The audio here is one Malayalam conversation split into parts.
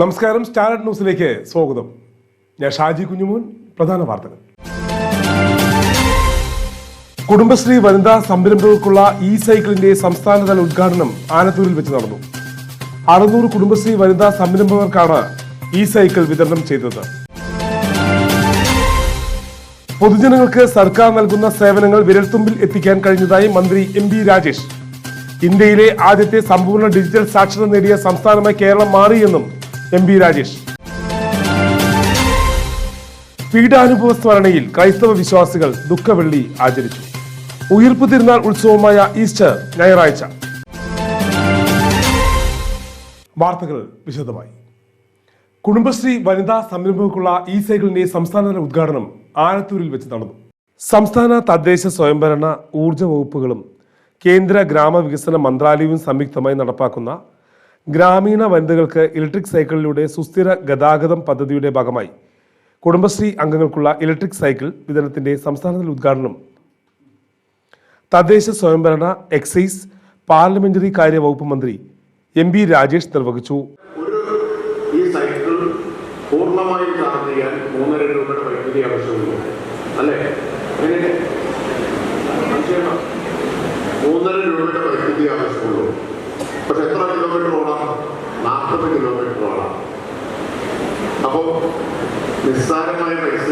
നമസ്കാരം സ്റ്റാൻഡേർഡ് ന്യൂസിലേക്ക് സ്വാഗതം. ഞാൻ ഷാജി കുഞ്ഞുമോൻ പ്രധാന വാർത്തകൾ. കുടുംബശ്രീ വനിതാ സംരംഭകർക്കുള്ള ഇ സൈക്കിളിന്റെ സംസ്ഥാനതല ഉദ്ഘാടനം ആനത്തൂരിൽ വെച്ച് നടന്നു. അറുന്നൂറ് കുടുംബശ്രീ വനിതാ സംരംഭകർക്കാണ് ഇ സൈക്കിൾ വിതരണം ചെയ്തത്. പൊതുജനങ്ങൾക്ക് സർക്കാർ നൽകുന്ന സേവനങ്ങൾ വിരൽത്തുമ്പിൽ എത്തിക്കാൻ കഴിഞ്ഞതായി മന്ത്രി എം ബി രാജേഷ്. ഇന്ത്യയിലെ ആദ്യത്തെ സമ്പൂർണ ഡിജിറ്റൽ സാക്ഷരത നേടിയ സംസ്ഥാനമായി കേരളം മാറിയെന്നും എം ബി രാജേഷ്. പീഡാനുഭവ സ്മരണയിൽ ക്രൈസ്തവ വിശ്വാസികൾ ദുഃഖവെള്ളി ആചരിച്ചു. ഉയർപ്പ് തിരുനാൾ ഉത്സവമായ ഈസ്റ്റർ ഞായറാഴ്ച. വാർത്തകൾ വിശദമായി. കുടുംബശ്രീ വനിതാ സംരംഭങ്ങൾക്കുള്ള ഇ സൈക്കിളിന്റെ സംസ്ഥാനതല ഉദ്ഘാടനം ആലത്തൂരിൽ വെച്ച് നടന്നു. സംസ്ഥാന തദ്ദേശ സ്വയംഭരണ ഊർജ വകുപ്പുകളും കേന്ദ്ര ഗ്രാമവികസന മന്ത്രാലയവും സംയുക്തമായി നടപ്പാക്കുന്ന ഗ്രാമീണ വനിതകൾക്ക് ഇലക്ട്രിക് സൈക്കിളിലൂടെ സുസ്ഥിര ഗതാഗതം പദ്ധതിയുടെ ഭാഗമായി കുടുംബശ്രീ അംഗങ്ങൾക്കുള്ള ഇലക്ട്രിക് സൈക്കിൾ വിതരണത്തിന്റെ സംസ്ഥാനതല ഉദ്ഘാടനം. തദ്ദേശ സ്വയംഭരണ എക്സൈസ് പാർലമെന്ററി കാര്യ വകുപ്പ് മന്ത്രി എം ബി രാജേഷ് നിർവഹിച്ചു. ഈ സൈക്കിൾ രൂപയുടെ വൈദ്യുതി അല്ലേ? മൂന്നര രൂപയുടെ വൈദ്യുതി ആവശ്യമുള്ളൂ. പക്ഷെ എത്ര കിലോമീറ്റർ ഓടാം നാൽപ്പത് കിലോമീറ്റർ ഓടാം അപ്പോൾ നിസ്സാരമായ പൈസ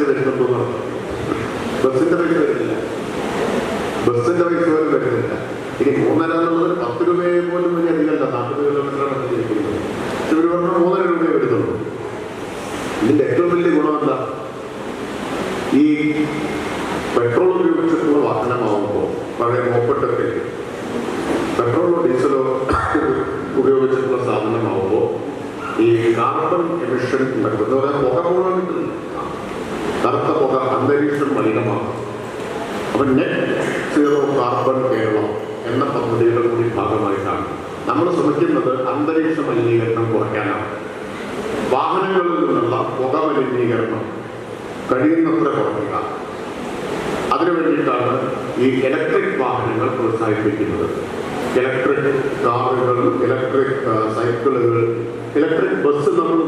കാർബൺ എമിഷൻ ഉണ്ടാക്കുന്നത് അതായത് പുക മുഴുവൻ കിട്ടുന്നു. കറുത്ത പുക അന്തരീക്ഷം മലിനമാണ്. അപ്പൊ നെറ്റ് സീറോ കാർബൺ കേരളം എന്ന പദ്ധതിയുടെ കൂടി ഭാഗമായിട്ടാണ്. നമ്മൾ ശ്രമിക്കുന്നത് അന്തരീക്ഷ മലിനീകരണം കുറയ്ക്കാനാണ്. വാഹനങ്ങളിൽ നിന്നുള്ള പുക മലിനീകരണം കഴിയുന്നത്ര കുറയ്ക്കുക. അതിനു വേണ്ടിയിട്ടാണ് ഈ ഇലക്ട്രിക് വാഹനങ്ങൾ പ്രോത്സാഹിപ്പിക്കുന്നത്. ഇലക്ട്രിക് കാറുകൾ ഇലക്ട്രിക് സൈക്കിളുകൾ ഇലക്ട്രിക് ബസ് നമ്മൾ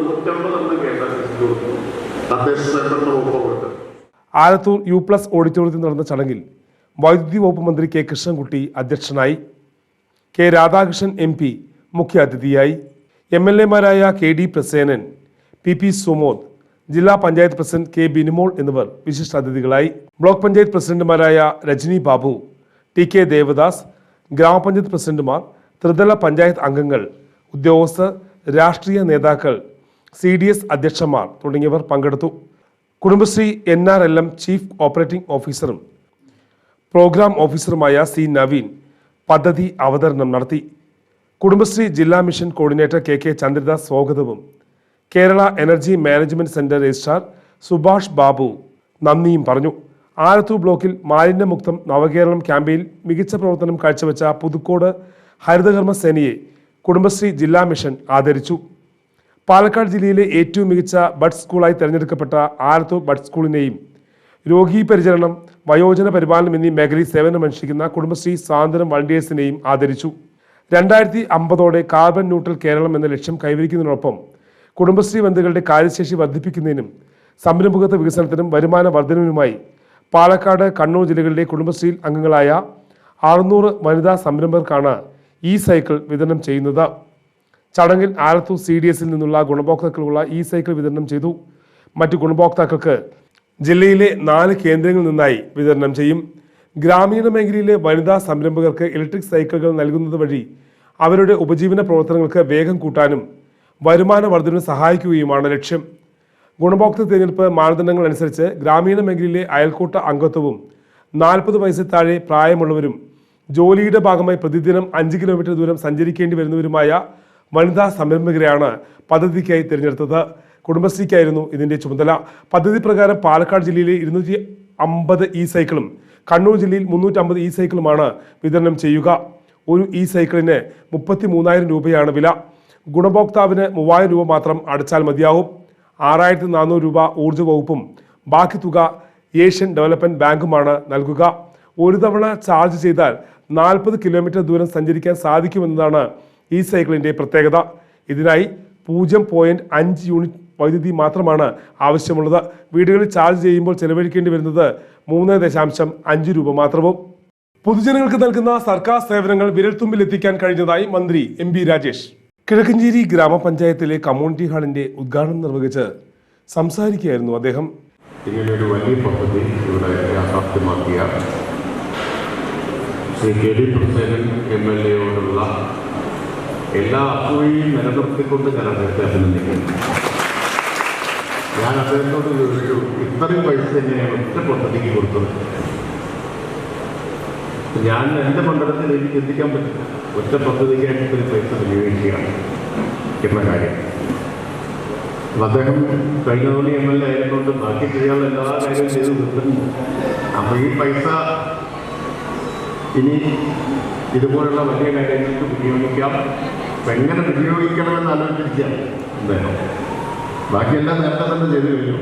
ആലത്തൂർ യു പ്ലസ് ഓഡിറ്റോറിയത്തിൽ നടന്ന ചടങ്ങിൽ വൈദ്യുതി വകുപ്പ് മന്ത്രി കെ കൃഷ്ണൻകുട്ടി അധ്യക്ഷനായി കെ രാധാകൃഷ്ണൻ എം പി മുഖ്യാതിഥിയായി M L എമാരായ K D Prasenan P P Sumod ജില്ലാ പഞ്ചായത്ത് പ്രസിഡന്റ് കെ ബിനിമോൾ എന്നിവർ വിശിഷ്ടാതിഥികളായി ബ്ലോക്ക് പഞ്ചായത്ത് പ്രസിഡന്റുമാരായ രജനി ബാബു ടി കെ ദേവദാസ് ഗ്രാമപഞ്ചായത്ത് പ്രസിഡന്റുമാർ ത്രിതല പഞ്ചായത്ത് അംഗങ്ങൾ ഉദ്യോഗസ്ഥർ രാഷ്ട്രീയ നേതാക്കൾ സി ഡി എസ് അധ്യക്ഷന്മാർ തുടങ്ങിയവർ പങ്കെടുത്തു. Kudumbashree N R L M chief operating ഓഫീസറും പ്രോഗ്രാം ഓഫീസറുമായ സി നവീൻ പദ്ധതി അവതരണം നടത്തി. കുടുംബശ്രീ ജില്ലാ mission coordinator K K Chandradas സ്വാഗതവും Kerala energy management centre registrar Subhash Babu നന്ദിയും പറഞ്ഞു. ആലത്തൂർ ബ്ലോക്കിൽ മാലിന്യമുക്തം നവകേരളം ക്യാമ്പയിൻ മികച്ച പ്രവർത്തനം കാഴ്ചവെച്ച പുതുക്കോട് ഹരിതകർമ്മ സേനയെ കുടുംബശ്രീ ജില്ലാ മിഷൻ ആദരിച്ചു. പാലക്കാട് ജില്ലയിലെ ഏറ്റവും മികച്ച ബഡ് സ്കൂളായി തെരഞ്ഞെടുക്കപ്പെട്ട ആലത്തൂർ ബഡ് സ്കൂളിനെയും രോഗി പരിചരണം വയോജന പരിപാലനം എന്നീ മേഖലയിൽ സേവനമനുഷ്ഠിക്കുന്ന കുടുംബശ്രീ സാന്ത്വനം വളണ്ടിയേഴ്സിനെയും ആദരിച്ചു. രണ്ടായിരത്തി അമ്പതോടെ കാർബൺ ന്യൂട്രൽ കേരളം എന്ന ലക്ഷ്യം കൈവരിക്കുന്നതിനൊപ്പം കുടുംബശ്രീ ബന്ധുക്കളുടെ കാര്യശേഷി വർദ്ധിപ്പിക്കുന്നതിനും സംരംഭകത്വ വികസനത്തിനും വരുമാന വർധനവിനുമായി പാലക്കാട് കണ്ണൂർ ജില്ലകളിലെ കുടുംബശ്രീ അംഗങ്ങളായ അറുന്നൂറ് വനിതാ സംരംഭകർക്കാണ് ഈ സൈക്കിൾ വിതരണം ചെയ്യുന്നത്. ചടങ്ങിൽ ആലത്തൂർ സി ഡി എസിൽ നിന്നുള്ള ഗുണഭോക്താക്കൾക്കുള്ള ഇ സൈക്കിൾ വിതരണം ചെയ്തു. മറ്റ് ഗുണഭോക്താക്കൾക്ക് ജില്ലയിലെ നാല് കേന്ദ്രങ്ങളിൽ നിന്നായി വിതരണം ചെയ്യും. ഗ്രാമീണ മേഖലയിലെ വനിതാ സംരംഭകർക്ക് ഇലക്ട്രിക് സൈക്കിളുകൾ നൽകുന്നത് വഴി അവരുടെ ഉപജീവന പ്രവർത്തനങ്ങൾക്ക് വേഗം കൂട്ടാനും വരുമാന വർധനവിന് സഹായിക്കുകയുമാണ് ലക്ഷ്യം. ഗുണഭോക്തൃ തിരഞ്ഞെടുപ്പ് മാനദണ്ഡങ്ങൾ അനുസരിച്ച് ഗ്രാമീണ മേഖലയിലെ അയൽക്കൂട്ട അംഗത്വവും നാൽപ്പത് വയസ്സിൽ താഴെ പ്രായമുള്ളവരും ജോലിയുടെ ഭാഗമായി പ്രതിദിനം അഞ്ച് കിലോമീറ്റർ ദൂരം സഞ്ചരിക്കേണ്ടി വരുന്നവരുമായ വനിതാ സംരംഭകരെയാണ് പദ്ധതിക്കായി തിരഞ്ഞെടുത്തത്. കുടുംബശ്രീക്കായിരുന്നു ഇതിന്റെ ചുമതല. പദ്ധതി പ്രകാരം പാലക്കാട് ജില്ലയിലെ ഇരുന്നൂറ്റി അമ്പത് ഇ സൈക്കിളും കണ്ണൂർ ജില്ലയിൽ മുന്നൂറ്റമ്പത് ഇ സൈക്കിളുമാണ് വിതരണം ചെയ്യുക. ഒരു ഇ സൈക്കിളിന് മുപ്പത്തി മൂന്നായിരം രൂപയാണ് വില. ഗുണഭോക്താവിന് മൂവായിരം രൂപ മാത്രം അടച്ചാൽ മതിയാവും. ആറായിരത്തി നാനൂറ് രൂപ ഊർജ വകുപ്പും ബാക്കി തുക ഏഷ്യൻ ഡെവലപ്മെന്റ് ബാങ്കുമാണ് നൽകുക. ഒരു തവണ ചാർജ് ചെയ്താൽ നാൽപ്പത് കിലോമീറ്റർ ദൂരം സഞ്ചരിക്കാൻ സാധിക്കുമെന്നതാണ് ഈ സൈക്കിളിന്റെ പ്രത്യേകത ഇതിനായി പൂജ്യം പോയിന്റ് അഞ്ച് യൂണിറ്റ് വൈദ്യുതി മാത്രമാണ് ആവശ്യമുള്ളത്. വീടുകളിൽ ചാർജ് ചെയ്യുമ്പോൾ ചെലവഴിക്കേണ്ടി വരുന്നത് മൂന്ന് ദശാംശം അഞ്ച് രൂപ മാത്രവും. പൊതുജനങ്ങൾക്ക് നൽകുന്ന സർക്കാർ സേവനങ്ങൾ വിരൽത്തുമ്പിൽ എത്തിക്കാൻ കഴിഞ്ഞതായി മന്ത്രി എം ബി രാജേഷ്. കിഴക്കഞ്ചേരി ഗ്രാമപഞ്ചായത്തിലെ കമ്മ്യൂണിറ്റി ഹാളിന്റെ ഉദ്ഘാടനം നിർവഹിച്ച് സംസാരിക്കുകയായിരുന്നു അദ്ദേഹം. ഇങ്ങനെയൊരു വലിയ പദ്ധതി ഇവിടെ യാഥാർത്ഥ്യമാക്കിയ Shri K D Prasenan M L എയോടുള്ള എല്ലാ അസൂയയും നിലനിർത്തിക്കൊണ്ട് ഞാൻ അദ്ദേഹത്തെ അഭിനന്ദിക്കുന്നു. ഞാൻ അദ്ദേഹത്തോട് ചോദിച്ചു ഇത്രയും പൈസ എങ്ങനെയാണ് ഒറ്റ പദ്ധതിക്ക് കൊടുത്തത്? ഞാൻ എന്റെ മണ്ഡലത്തിൽ എനിക്ക് ചിന്തിക്കാൻ പറ്റില്ല. ഒറ്റ പദ്ധതിക്കായിട്ട് ഇത്രയും പൈസ വിനിയോഗിക്കുകയാണ്. എന്ന കാര്യം. അദ്ദേഹം കഴിഞ്ഞ തോന്നി എം എൽ എ ആയതുകൊണ്ട് ബാക്കി ചെയ്യാനുള്ള എല്ലാ കാര്യവും ചെയ്ത് നിർത്തുന്നു അപ്പൊ ഈ പൈസ ഇനി ഇതുപോലുള്ള വലിയ കാര്യങ്ങൾക്ക് വിനിയോഗിക്കാം. എങ്ങനെ വിനിയോഗിക്കണമെന്ന് ആലോചിച്ചിരിക്കാം അദ്ദേഹം ബാക്കിയെല്ലാം നേരത്തെ തന്നെ ചെയ്തു കഴിഞ്ഞു.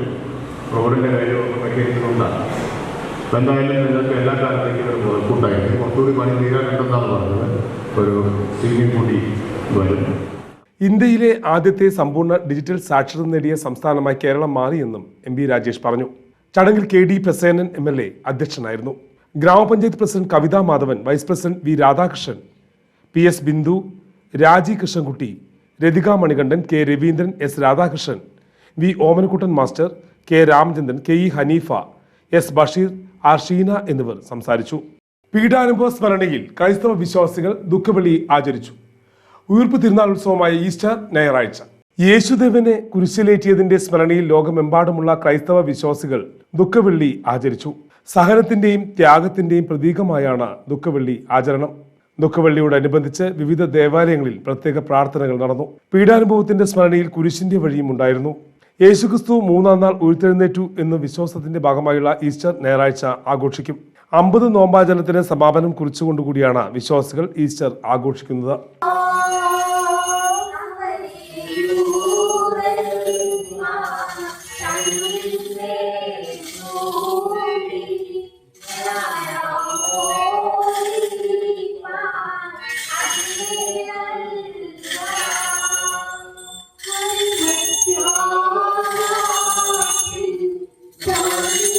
റോഡിന്റെ കാര്യമൊക്കെ പരിഹരിക്കുന്നുണ്ടാണ് എന്തായാലും നിങ്ങൾക്ക് എല്ലാ കാലത്തേക്കും ഒരു മുതൽക്കൂട്ടായിട്ട് കുറച്ചുകൂടി പണി തീരാനുണ്ടെന്നാണ് പറഞ്ഞത്. ഒരു സീനിയർ കൂടി വരും. ഇന്ത്യയിലെ ആദ്യത്തെ സമ്പൂർണ ഡിജിറ്റൽ സാക്ഷരത നേടിയ സംസ്ഥാനമായി കേരളം മാറിയെന്നും എം ബി രാജേഷ് പറഞ്ഞു. ചടങ്ങിൽ K D Prasenan M L A അധ്യക്ഷനായിരുന്നു. ഗ്രാമപഞ്ചായത്ത് president Kavitha Madhavan vice president V Radhakrishnan P S Bindu Raji Krishnankutty Rathika Manikandan K Raveendran S Radhakrishnan V Omanakuttan master K Ramachandran K E Haneefa S Basheer R Sheena എന്നിവർ സംസാരിച്ചു. പീഡാനുഭവ സ്മരണയിൽ ക്രൈസ്തവ വിശ്വാസികൾ ദുഃഖവെള്ളി ആചരിച്ചു. ഉയർപ്പ് തിരുനാൾ ഉത്സവമായ ഈസ്റ്റർ ഞായറാഴ്ച. യേശുദേവനെ കുരിശിലേറ്റിയതിന്റെ സ്മരണയിൽ ലോകമെമ്പാടുമുള്ള ക്രൈസ്തവ വിശ്വാസികൾ ദുഃഖവെള്ളി ആചരിച്ചു. സഹനത്തിന്റെയും ത്യാഗത്തിന്റെയും പ്രതീകമായാണ് ദുഃഖവെള്ളി ആചരണം. ദുഃഖവെള്ളിയോടനുബന്ധിച്ച് വിവിധ ദേവാലയങ്ങളിൽ പ്രത്യേക പ്രാർത്ഥനകൾ നടന്നു. പീഡാനുഭവത്തിന്റെ സ്മരണയിൽ കുരിശിന്റെ വഴിയും ഉണ്ടായിരുന്നു. യേശുക്രിസ്തു മൂന്നാം നാൾ ഉയർത്തെഴുന്നേറ്റു എന്ന വിശ്വാസത്തിന്റെ ഭാഗമായുള്ള ഈസ്റ്റർ ഞായറാഴ്ച ആഘോഷിക്കും. അമ്പത് നോമ്പാചരണത്തിന് സമാപനം കുറിച്ചുകൊണ്ടുകൂടിയാണ് വിശ്വാസികൾ ഈസ്റ്റർ ആഘോഷിക്കുന്നത്.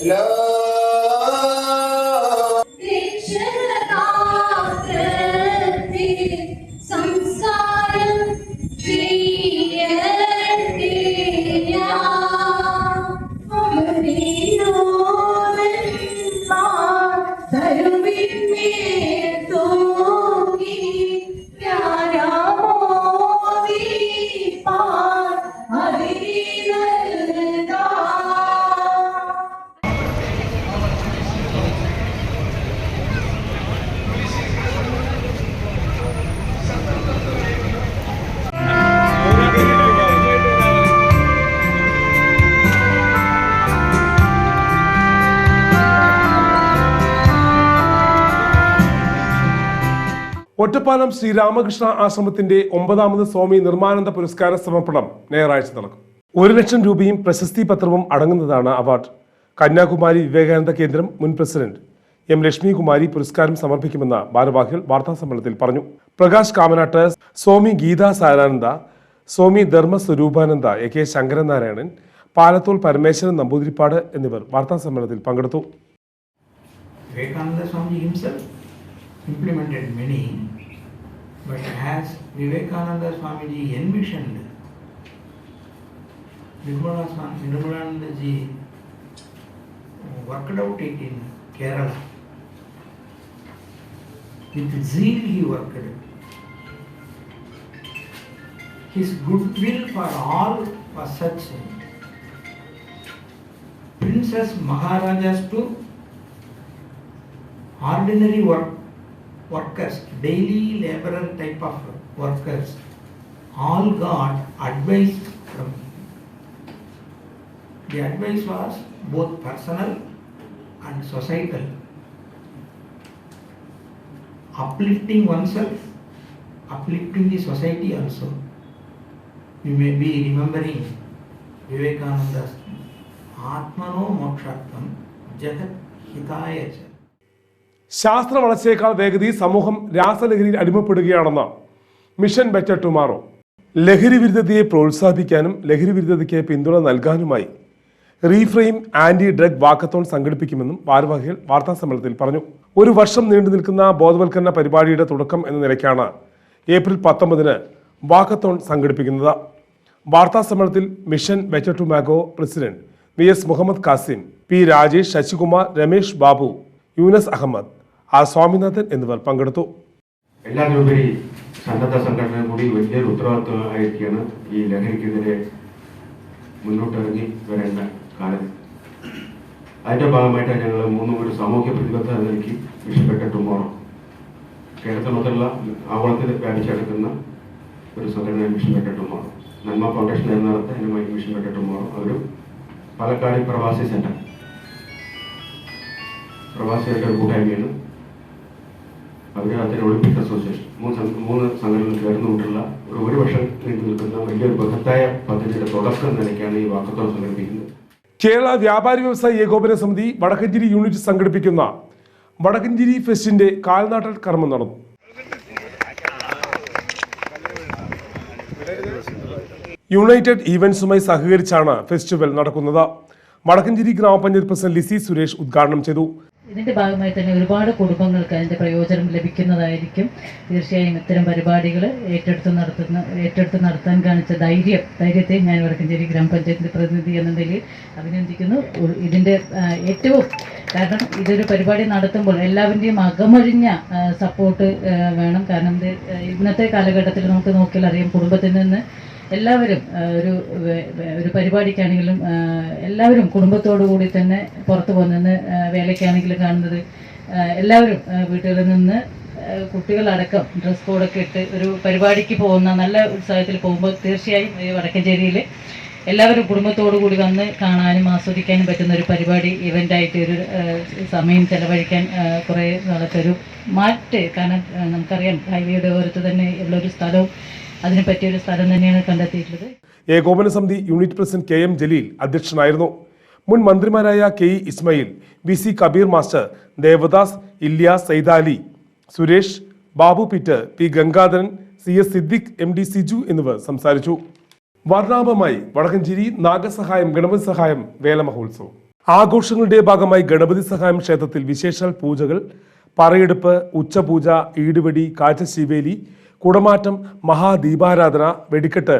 സംസ്കാരം ഒറ്റപ്പാലം ശ്രീരാമകൃഷ്ണ ആശ്രമത്തിന്റെ ഒമ്പതാമത് സ്വാമി നിർമ്മാനന്ദ പുരസ്കാര സമർപ്പണം ഞായറാഴ്ച നടക്കും. ഒരു ലക്ഷം രൂപയും പ്രശസ്തി പത്രവും അടങ്ങുന്നതാണ് അവാർഡ്. കന്യാകുമാരി വിവേകാനന്ദ കേന്ദ്രം മുൻ പ്രസിഡന്റ് എം ലക്ഷ്മികുമാരി പുരസ്കാരം സമർപ്പിക്കുമെന്ന് ഭാരവാഹികൾ വാർത്താസമ്മേളനത്തിൽ പറഞ്ഞു. പ്രകാശ് കാമനാട്ട് സ്വാമി ഗീതാ സാരാനന്ദ സ്വാമി ധർമ്മ സ്വരൂപാനന്ദ എ കെ ശങ്കരനാരായണൻ പാലത്തോൾ പരമേശ്വരൻ നമ്പൂതിരിപ്പാട് എന്നിവർ വാർത്താസമ്മേളനത്തിൽ പങ്കെടുത്തു. വിവേകാനന്ദ സ്വാമി himself implemented many, but as Vivekananda Swamiji envisioned, Nirmala Swami, Nirmalananda ji worked out it in Kerala. With zeal he worked. His goodwill for all was such. Princess Maharajas to ordinary work, workers, daily laborer type of workers, all got advice from him. The advice was both personal and societal. Uplifting oneself, uplifting the society also. You may be remembering Vivekananda's Atmano Mokshatham Jagat Hitaya. ശാസ്ത്ര വളർച്ചയേക്കാൾ വേഗതി സമൂഹം രാസലഹരിയിൽ അടിമപ്പെടുകയാണെന്ന്. Mission better tomorrow. ലഹരി വിരുദ്ധതയെ പ്രോത്സാഹിപ്പിക്കാനും ലഹരി വിരുദ്ധതയ്ക്ക് പിന്തുണ നൽകാനുമായി റീഫ്രെയിം ആന്റി ഡ്രഗ് വാക്കത്തോൺ സംഘടിപ്പിക്കുമെന്നും ഭാരവാഹികൾ വാർത്താ സമ്മേളനത്തിൽ പറഞ്ഞു. ഒരു വർഷം നീണ്ടു നിൽക്കുന്ന ബോധവൽക്കരണ പരിപാടിയുടെ തുടക്കം എന്ന നിലയ്ക്കാണ് ഏപ്രിൽ പത്തൊമ്പതിന് വാക്കത്തോൺ സംഘടിപ്പിക്കുന്നത്. വാർത്താ സമ്മേളനത്തിൽ mission better tomorrow president V S Muhammad Kasim P Rajesh Sasikumar Ramesh Babu Yoonus Ahammed R Swaminathan എന്നിവർ പങ്കെടുത്തു. എല്ലാത്തിനുപരി സന്നദ്ധ സംഘടന കൂടി വലിയൊരു ഉത്തരവാദിത്വമായിരിക്കുകയാണ് ഈ ലഹരിക്കെതിരെ മുന്നോട്ടിറങ്ങി വരേണ്ട കാലം. അതിന്റെ ഭാഗമായിട്ട് ഞങ്ങൾ മൂന്നും ഒരു സാമൂഹ്യ പ്രതിബദ്ധത നൽകി വിഷപ്പെട്ട ടുമോറോ. കേരളത്തിൽ മൊത്തമുള്ള ആവോളത്തിൽ വ്യാപിച്ചെടുക്കുന്ന ഒരു സംഘടന വിഷപ്പെട്ട ടുമോറോ. നന്മ ഫൗണ്ടേഷൻ എന്ന നടത്ത അതിനുമായി വിഷപ്പെട്ട ടുമോറോ. ഒരു പാലക്കാട് പ്രവാസി സെന്റർ. പ്രവാസികളുടെ കൂട്ടായ്മയാണ്. അവർ അതിന് ഒളിമ്പിക് അസോസിയേഷൻ. മൂന്ന് മൂന്ന് സംഘടനകൾ ചേർന്നുകൊണ്ടുള്ള ഒരു ഒരു വർഷം നീണ്ടു നിൽക്കുന്ന വലിയൊരു ബൃഹത്തായ പദ്ധതിയുടെ തുടക്കം നിലയ്ക്കാണ് ഈ വാക്കത്തോട് സംഘടിപ്പിക്കുന്നത്. കേരള വ്യാപാരി വ്യവസായ ഏകോപന സമിതി വടക്കഞ്ചേരി യൂണിറ്റ് സംഘടിപ്പിക്കുന്ന വടക്കഞ്ചേരി ഫെസ്റ്റിന്റെ കാൽനാട്ടൽ കർമ്മം നടന്നു. യുണൈറ്റഡ് ഈവന്റ്സുമായി സഹകരിച്ചാണ് ഫെസ്റ്റിവൽ നടക്കുന്നത്. വടക്കഞ്ചേരി ഗ്രാമപഞ്ചായത്ത് പ്രസിഡന്റ് ലിസി സുരേഷ് ഉദ്ഘാടനം ചെയ്തു. ഇതിന്റെ ഭാഗമായി തന്നെ ഒരുപാട് കുടുംബങ്ങൾക്ക് അതിന്റെ പ്രയോജനം ലഭിക്കുന്നതായിരിക്കും. തീർച്ചയായും ഇത്തരം പരിപാടികൾ ഏറ്റെടുത്ത് നടത്തുന്ന ഏറ്റെടുത്ത് നടത്താൻ കാണിച്ച ധൈര്യം ധൈര്യത്തെ ഞാൻ വടക്കഞ്ചേരി ഗ്രാമപഞ്ചായത്തിന്റെ പ്രതിനിധി എന്ന നിലയിൽ അഭിനന്ദിക്കുന്നു. ഇതിന്റെ ഏറ്റവും കാരണം ഇതൊരു പരിപാടി നടത്തുമ്പോൾ എല്ലാവരുടെയും അകമഴിഞ്ഞ സപ്പോർട്ട് വേണം. കാരണം ഇന്നത്തെ കാലഘട്ടത്തിൽ നമുക്ക് നോക്കിയാൽ അറിയാം കുടുംബത്തിൽ നിന്ന് എല്ലാവരും ഒരു ഒരു പരിപാടിക്കാണെങ്കിലും എല്ലാവരും കുടുംബത്തോടു കൂടി തന്നെ പുറത്തു പോകുന്ന വേലയ്ക്കാണെങ്കിലും കാണുന്നത് എല്ലാവരും വീട്ടുകളിൽ നിന്ന് കുട്ടികളടക്കം ഡ്രസ് കോഡൊക്കെ ഇട്ട് ഒരു പരിപാടിക്ക് പോകുന്ന നല്ല ഉത്സാഹത്തിൽ പോകുമ്പോൾ തീർച്ചയായും ഈ വടക്കഞ്ചേരിയിൽ എല്ലാവരും കുടുംബത്തോടു കൂടി വന്ന് കാണാനും ആസ്വദിക്കാനും പറ്റുന്ന ഒരു പരിപാടി ഇവന്റായിട്ട് ഒരു സമയം ചെലവഴിക്കാൻ കുറേ നാളത്തെ ഒരു മാറ്റ് കാരണം നമുക്കറിയാം ഹൈവേയുടെ ഓരത്ത് തന്നെ ഉള്ളൊരു സ്ഥലവും അതിന് പറ്റിയൊരു സ്ഥലം തന്നെയാണ് കണ്ടെത്തിയിട്ടുള്ളത്. ഏകോപന സമിതി unit president K M Jaleel അധ്യക്ഷനായിരുന്നു. മുൻ മന്ത്രിമാരായ K E Ismail V C Kabeer master Devadas Ilyas Saidali Suresh Babu Peter P Gangadharan C S Siddique M D Siju എന്നിവർ സംസാരിച്ചു. വർണാഭമായി വടക്കഞ്ചേരി നാഗസഹായം ഗണപതി സഹായം വേല മഹോത്സവം. ആഘോഷങ്ങളുടെ ഭാഗമായി ഗണപതി സഹായം ക്ഷേത്രത്തിൽ വിശേഷാൽ പൂജകൾ പറയെടുപ്പ് ഉച്ചപൂജ ഈടുവെടി കാഴ്ചശീവേലി കുടമാറ്റം മഹാദീപാരാധന വെടിക്കെട്ട്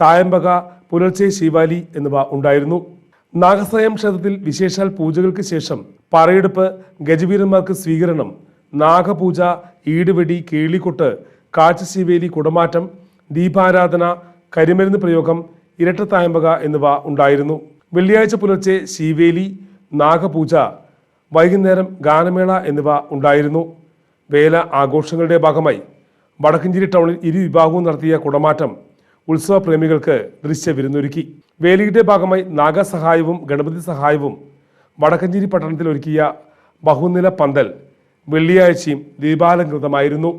തായമ്പക പുലർച്ചെ ശിവാലി എന്നിവ ഉണ്ടായിരുന്നു. നാഗസ്വയം ക്ഷേത്രത്തിൽ വിശേഷാൽ പൂജകൾക്ക് ശേഷം പറയെടുപ്പ് ഗജവീരന്മാർക്ക് സ്വീകരണം നാഗപൂജ ഈടുവെടി കേളിക്കൊട്ട് കാഴ്ചശീവേലി കുടമാറ്റം ദീപാരാധന കരിമരുന്ന് പ്രയോഗം ഇരട്ടത്തായമ്പക എന്നിവ ഉണ്ടായിരുന്നു. വെള്ളിയാഴ്ച പുലർച്ചെ ശിവേലി നാഗപൂജ വൈകുന്നേരം ഗാനമേള എന്നിവ ഉണ്ടായിരുന്നു. വേല ആഘോഷങ്ങളുടെ ഭാഗമായി വടക്കഞ്ചേരി ടൗണിൽ ഇരു വിഭാഗവും നടത്തിയ കുടമാറ്റം ഉത്സവ പ്രേമികൾക്ക് ദൃശ്യവിരുന്നൊരുക്കി. വേലിയുടെ ഭാഗമായി നാഗസഹായവും ഗണപതി സഹായവും വടക്കഞ്ചേരി പട്ടണത്തിൽ ഒരുക്കിയ ബഹുനില പന്തൽ വെള്ളിയാഴ്ചയും ദീപാലങ്കൃതമായിരുന്നു